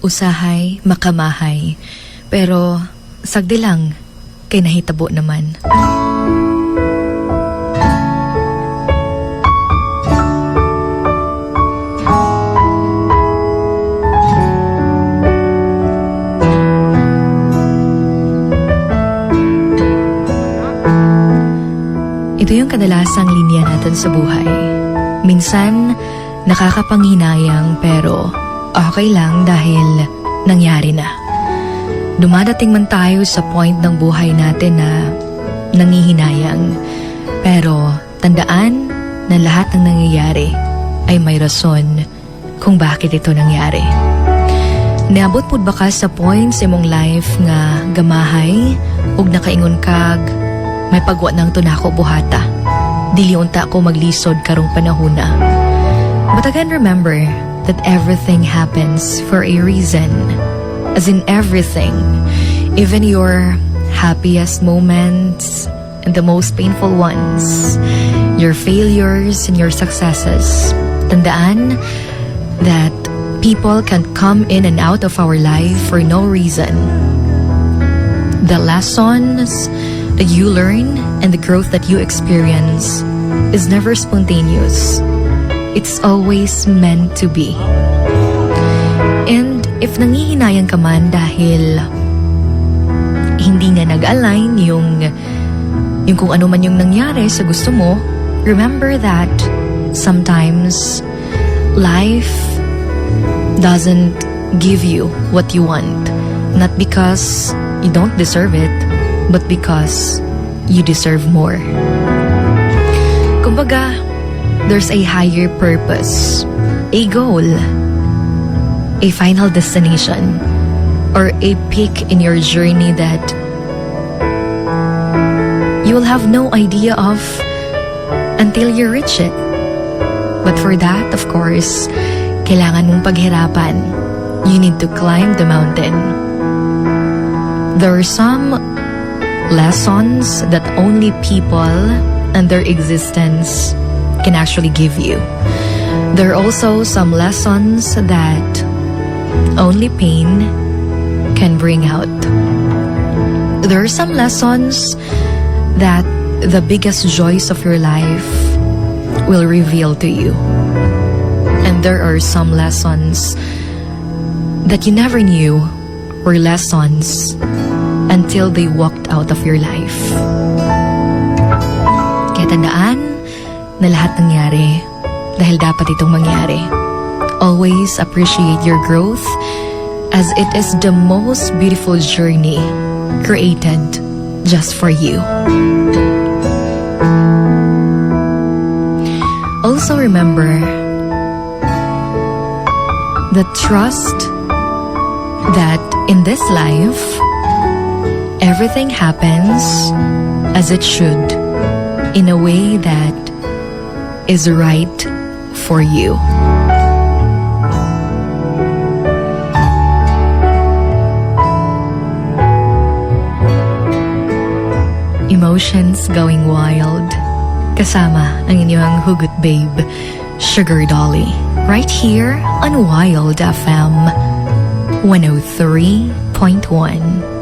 usahay, makamahay. Pero, sagdi lang, kay nahitabo naman. Ito yung kadalasang linya natin sa buhay. Minsan, nakakapanghinayang pero okay lang dahil nangyari na. Dumadating man tayo sa point ng buhay natin na nangihinayang. Pero tandaan na lahat ng nangyayari ay may rason kung bakit ito nangyari. Niabot po ba ka sa point sa imong life nga gamahay ug nakaingon kag may pagwa ng tunako buhata. Dili unta ko maglisod karong panahuna. But again remember that everything happens for a reason. As in everything, even your happiest moments and the most painful ones, your failures and your successes. Tandaan that people can come in and out of our life for no reason. The lessons that you learn and the growth that you experience is never spontaneous. It's always meant to be. And if nangihinayang ka man dahil hindi nga nag-align yung, yung kung ano man yung nangyari sa gusto mo, remember that sometimes life doesn't give you what you want. Not because you don't deserve it, but because you deserve more. Kumbaga, there's a higher purpose, a goal, a final destination, or a peak in your journey that you will have no idea of until you reach it. But for that, of course, kailangan mong paghirapan. You need to climb the mountain. There are some lessons that only people and their existence can actually give you. There are also some lessons that only pain can bring out. There are some lessons that the biggest joys of your life will reveal to you. And there are some lessons that you never knew were lessons until they walked out of your life. Kaya tandaan na lahat nangyari dahil dapat itong mangyari. Always appreciate your growth as it is the most beautiful journey created just for you. Also remember the trust that in this life, everything happens as it should in a way that is right for you. Emotions going wild. Kasama ang inyong hugot babe, Sugar Dolly. Right here on Wild FM 103.1.